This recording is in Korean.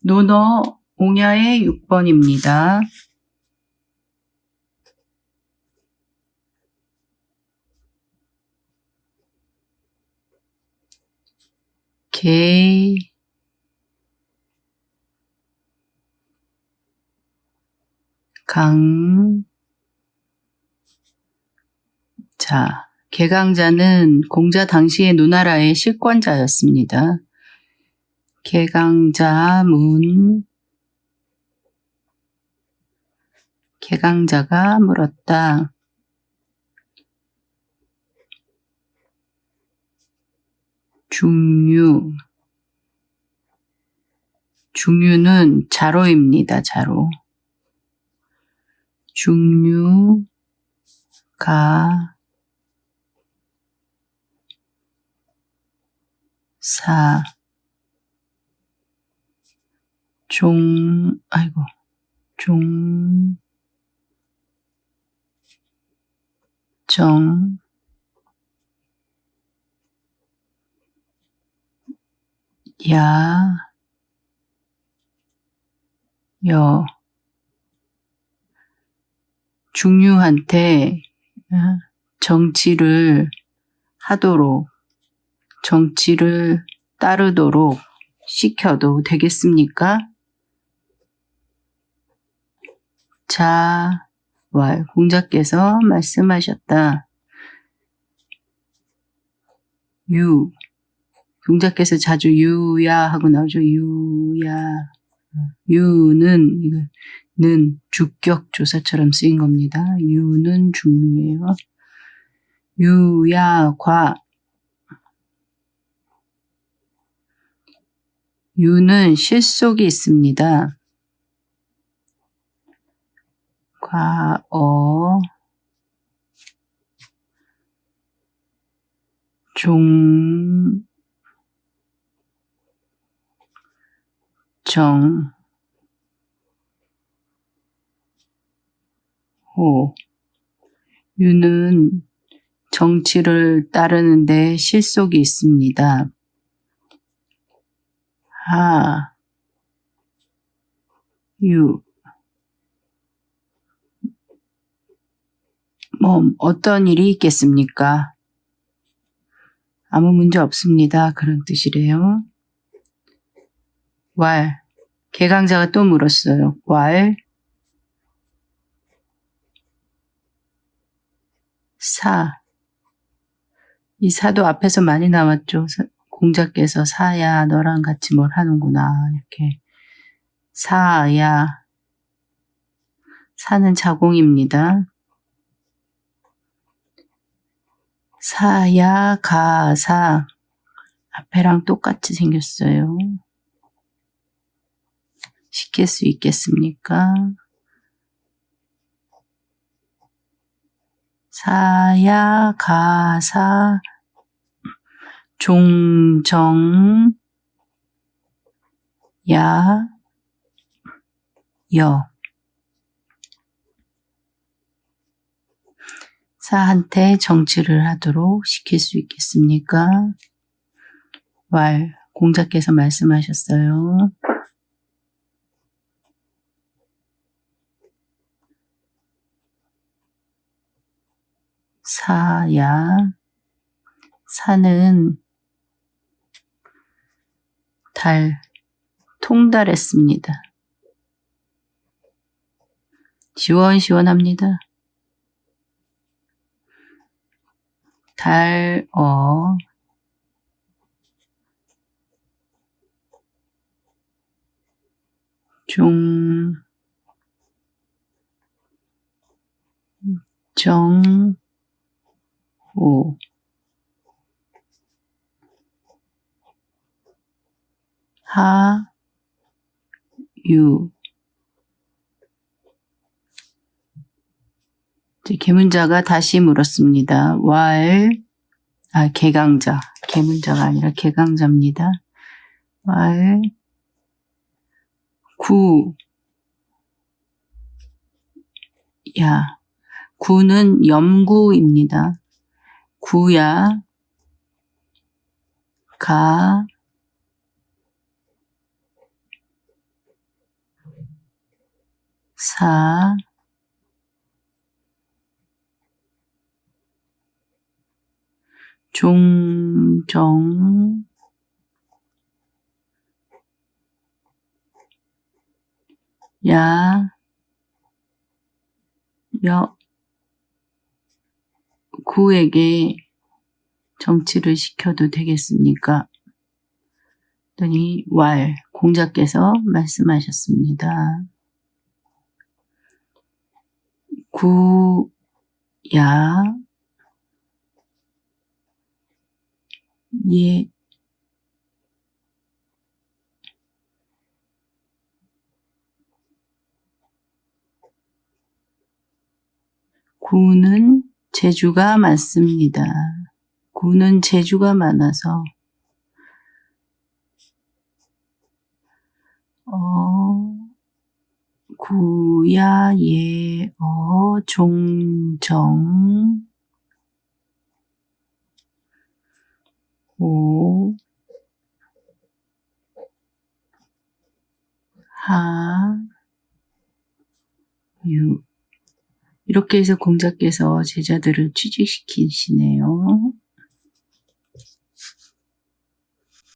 논어 옹야의 6번입니다. 개, 강, 자, 개강자는 공자 당시의 누나라의 실권자였습니다. 개강자 문 개강자가 물었다. 중유 중유는 자로입니다. 자로 중유가 사 종, 아이고, 종, 정, 야, 여, 중류한테 어, 정치를 하도록, 정치를 따르도록 시켜도 되겠습니까? 자, 왈, 공자께서 말씀하셨다. 유, 공자께서 자주 유야 하고 나오죠. 유야. 유는, 는 주격 조사처럼 쓰인 겁니다. 유는 중유예요. 유야, 과. 유는 실속이 있습니다. 과어 종 정, 호. 유는 정치를 따르는데 실속이 있습니다. 하, 유. 뭐, 어떤 일이 있겠습니까? 아무 문제 없습니다. 그런 뜻이래요. 왈. 개강자가 또 물었어요. 왈. 사. 이 사도 앞에서 많이 나왔죠. 사- 공자께서 사야 너랑 같이 뭘 하는구나. 이렇게. 사야. 사는 자공입니다. 사야 가사 앞에랑 똑같이 생겼어요. 시킬 수 있겠습니까? 사야 가사 종정 야여 사한테 정치를 하도록 시킬 수 있겠습니까? 왈, 공자께서 말씀하셨어요. 사야, 사는 달, 통달했습니다. 시원시원합니다. 달, 어, 종, 정, 호, 하, 유. 이제 개문자가 다시 물었습니다. 왈, 아, 개강자. 개문자가 아니라 개강자입니다. 왈, 구, 야. 구는 염구입니다. 구야, 가, 사, 종정, 야, 여, 구에게 정치를 시켜도 되겠습니까? 더니 왈 공자께서 말씀하셨습니다. 구 야 예. 구는 재주가 많습니다. 구는 재주가 많아서. 어, 구야 예 어 종정 오 하, 유. 이렇게 해서 공자께서 제자들을 취직시키시네요.